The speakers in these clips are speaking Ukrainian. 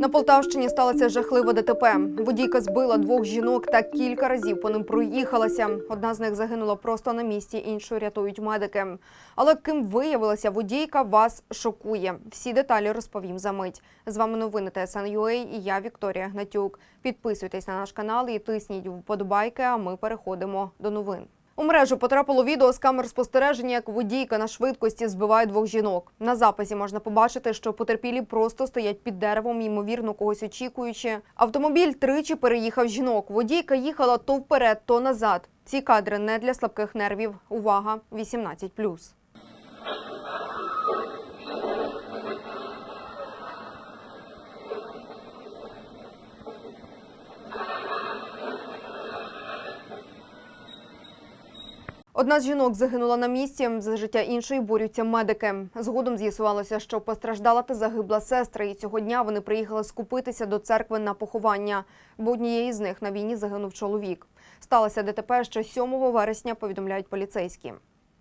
На Полтавщині сталося жахливе ДТП. Водійка збила двох жінок та кілька разів по ним проїхалася. Одна з них загинула просто на місці, іншу рятують медики. Але ким виявилася водійка, вас шокує. Всі деталі розповім за мить. З вами новини ТСН.UA і я Вікторія Гнатюк. Підписуйтесь на наш канал і тисніть вподобайки. А ми переходимо до новин. У мережу потрапило відео з камер спостереження, як водійка на швидкості збиває двох жінок. На записі можна побачити, що потерпілі просто стоять під деревом, ймовірно, когось очікуючи. Автомобіль тричі переїхав жінок. Водійка їхала то вперед, то назад. Ці кадри не для слабких нервів. Увага, 18+. Одна з жінок загинула на місці. За життя іншої борються медики. Згодом з'ясувалося, що постраждала та загибла сестра. І цього дня вони приїхали скупитися до церкви на поховання, бо однієї з них на війні загинув чоловік. Сталося ДТП ще 7 вересня, повідомляють поліцейські.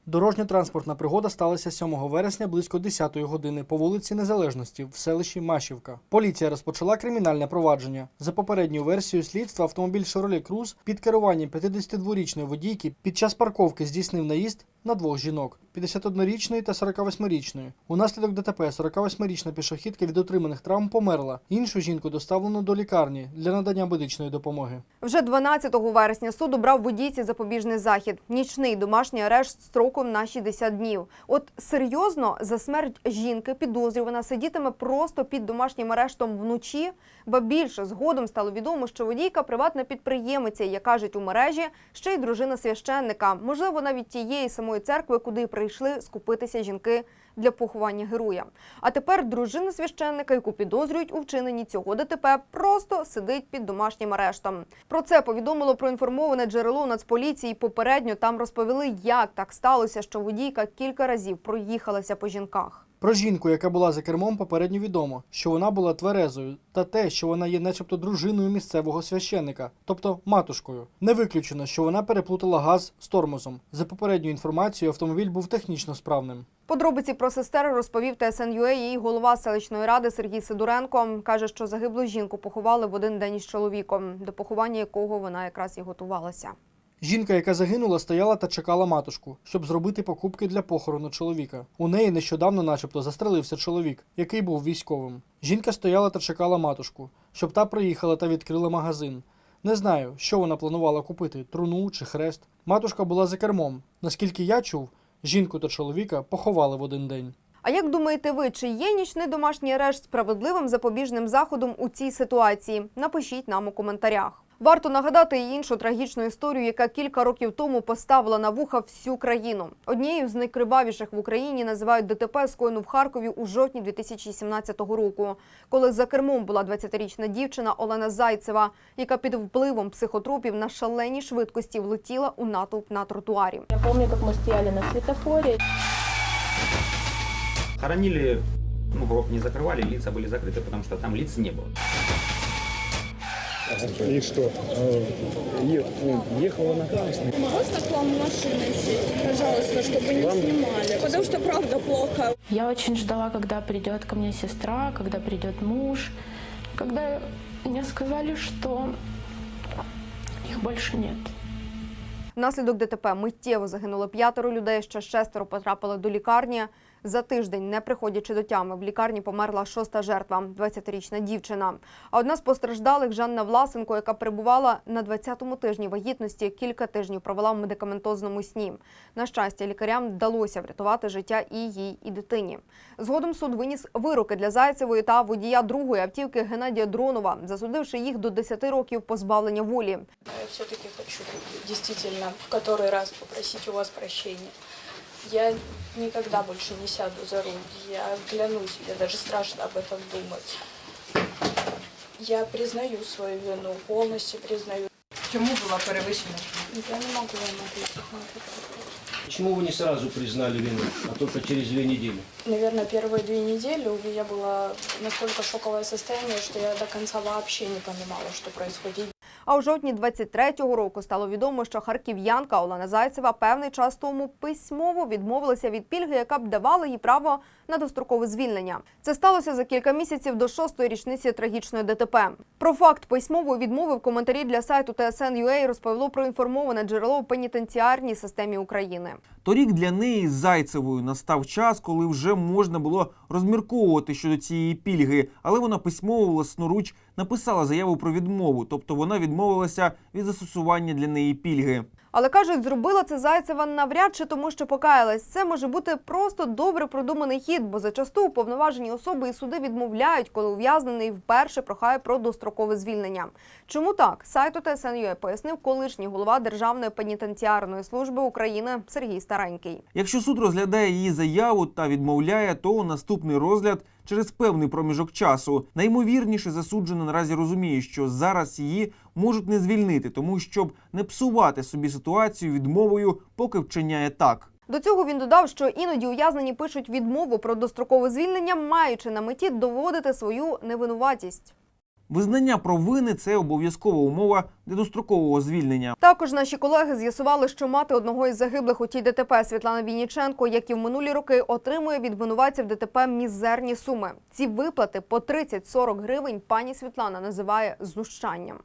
Дорожньо-транспортна пригода сталася 7 вересня близько 10 години по вулиці Незалежності в селищі Машівка. Поліція розпочала кримінальне провадження. За попередньою версією слідства автомобіль Шоролі Круз під керуванням 52-річної водійки під час парковки здійснив наїзд на двох жінок 51-річної та 48-річної. Унаслідок ДТП 48-річна пішохідка від отриманих травм померла. Іншу жінку доставлено до лікарні для надання медичної допомоги. Вже 12 вересня суд обрав водійці запобіжний захід. Нічний домашній арешт строком на 60 днів. От серйозно за смерть жінки підозрювана сидітиме просто під домашнім арештом вночі. Ба більше згодом стало відомо, що водійка приватна підприємиця, як кажуть у мережі, ще й дружина священника. Можливо, навіть тієї самої церкви, куди прийшли скупитися жінки для поховання героя. А тепер дружина священника, яку підозрюють у вчиненні цього ДТП, просто сидить під домашнім арештом. Про це повідомило проінформоване джерело Нацполіції. Попередньо там розповіли, як так сталося, що водійка кілька разів проїхалася по жінках. Про жінку, яка була за кермом, попередньо відомо, що вона була тверезою, та те, що вона є начебто дружиною місцевого священника, тобто матушкою. Не виключено, що вона переплутала газ з тормозом. За попередньою інформацією, автомобіль був технічно справним. Подробиці про сестер розповів ТСНЮА її голова селищної ради Сергій Сидоренко. Каже, що загиблу жінку поховали в один день із чоловіком, до поховання якого вона якраз і готувалася. Жінка, яка загинула, стояла та чекала матушку, щоб зробити покупки для похорону чоловіка. У неї нещодавно, начебто, застрелився чоловік, який був військовим. Жінка стояла та чекала матушку, щоб та приїхала та відкрила магазин. Не знаю, що вона планувала купити труну чи хрест. Матушка була за кермом. Наскільки я чув, жінку та чоловіка поховали в один день. А як думаєте ви, чи є нічний домашній арешт справедливим запобіжним заходом у цій ситуації? Напишіть нам у коментарях. Варто нагадати і іншу трагічну історію, яка кілька років тому поставила на вуха всю країну. Однією з найкривавіших в Україні називають ДТП, скоєну в Харкові у жовтні 2017 року, коли за кермом була 20-річна дівчина Олена Зайцева, яка під впливом психотропів на шаленій швидкості влетіла у натовп на тротуарі. Я помню, как мы стояли на светофоре. Хоронили, ну, гроб не закрывали, лица были закрыты, потому что там лиц не было. И что? Э, е- ну, Ехала на красный. Можно к вам машиной сесть, пожалуйста, чтобы не снимали? Потому что правда плохо. Я очень ждала, когда придет ко мне сестра, когда придет муж, когда мне сказали, что их больше нет. Внаслідок ДТП миттєво загинуло п'ятеро людей, ще шестеро потрапили до лікарні. За тиждень, не приходячи до тями, в лікарні померла шоста жертва – 20-річна дівчина. А одна з постраждалих Жанна Власенко, яка перебувала на 20-му тижні вагітності, кілька тижнів провела в медикаментозному сні. На щастя, лікарям вдалося врятувати життя і їй, і дитині. Згодом суд виніс вироки для Зайцевої та водія другої автівки Геннадія Дронова, засудивши їх до 10 років позбавлення волі. Я все-таки хочу действительно в который раз попросить у вас прощения. Я никогда больше не сяду за руль. Я клянусь, мне даже страшно об этом думать. Я признаю свою вину, полностью признаю. Чому була перевищена? Я не могу вам ответить на этот вопрос. Почему вы не сразу признали вину, а только через две недели? Наверное, первые две недели у меня было настолько шоковое состояние, что я до конца вообще не понимала, что происходит. А у жовтні 23-го року стало відомо, що харків'янка Олена Зайцева певний час тому письмово відмовилася від пільги, яка б давала їй право на дострокове звільнення. Це сталося за кілька місяців до шостої річниці трагічної ДТП. Про факт письмової відмови в коментарі для сайту TSN.ua розповіло проінформоване джерело в пенітенціарній системі України. Торік для неї з Зайцевою настав час, коли вже можна було розмірковувати щодо цієї пільги, але вона письмово власноруч написала заяву про відмову, тобто вона відмовилася від застосування для неї пільги. Але кажуть, зробила це Зайцева навряд чи тому, що покаялась. Це може бути просто добре продуманий хід, бо зачасту уповноважені особи і суди відмовляють, коли ув'язнений вперше прохає про дострокове звільнення. Чому так? Сайту ТСНЮ пояснив колишній голова Державної пенітенціарної служби України Сергій Старенький. Якщо суд розглядає її заяву та відмовляє, то наступний розгляд через певний проміжок часу. Наймовірніше засуджена наразі розуміє, що зараз її можуть не звільнити, тому щоб не псувати собі ситуацію відмовою, поки вчиняє так. До цього він додав, що іноді ув'язнені пишуть відмову про дострокове звільнення, маючи на меті доводити свою невинуватість. Визнання провини це обов'язкова умова для дострокового звільнення. Також наші колеги з'ясували, що мати одного із загиблих у тій ДТП Світлана Вінніченко, як і в минулі роки, отримує від винуватців ДТП мізерні суми. Ці виплати по 30-40 гривень пані Світлана називає знущанням.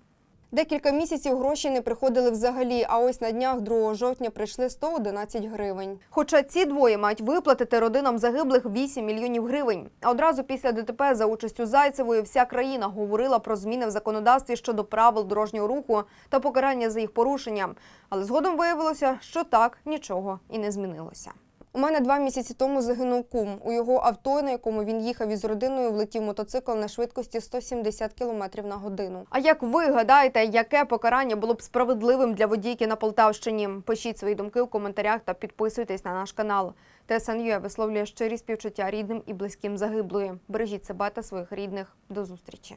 Декілька місяців гроші не приходили взагалі, а ось на днях 2 жовтня прийшли 111 гривень. Хоча ці двоє мають виплатити родинам загиблих 8 мільйонів гривень. А одразу після ДТП за участю Зайцевої вся країна говорила про зміни в законодавстві щодо правил дорожнього руху та покарання за їх порушення. Але згодом виявилося, що так нічого і не змінилося. У мене два місяці тому загинув кум. У його авто, на якому він їхав із родиною, влетів мотоцикл на швидкості 170 км на годину. А як ви гадаєте, яке покарання було б справедливим для водійки на Полтавщині? Пишіть свої думки у коментарях та підписуйтесь на наш канал. ТСНЮ висловлює щирі співчуття рідним і близьким загиблої. Бережіть себе та своїх рідних. До зустрічі.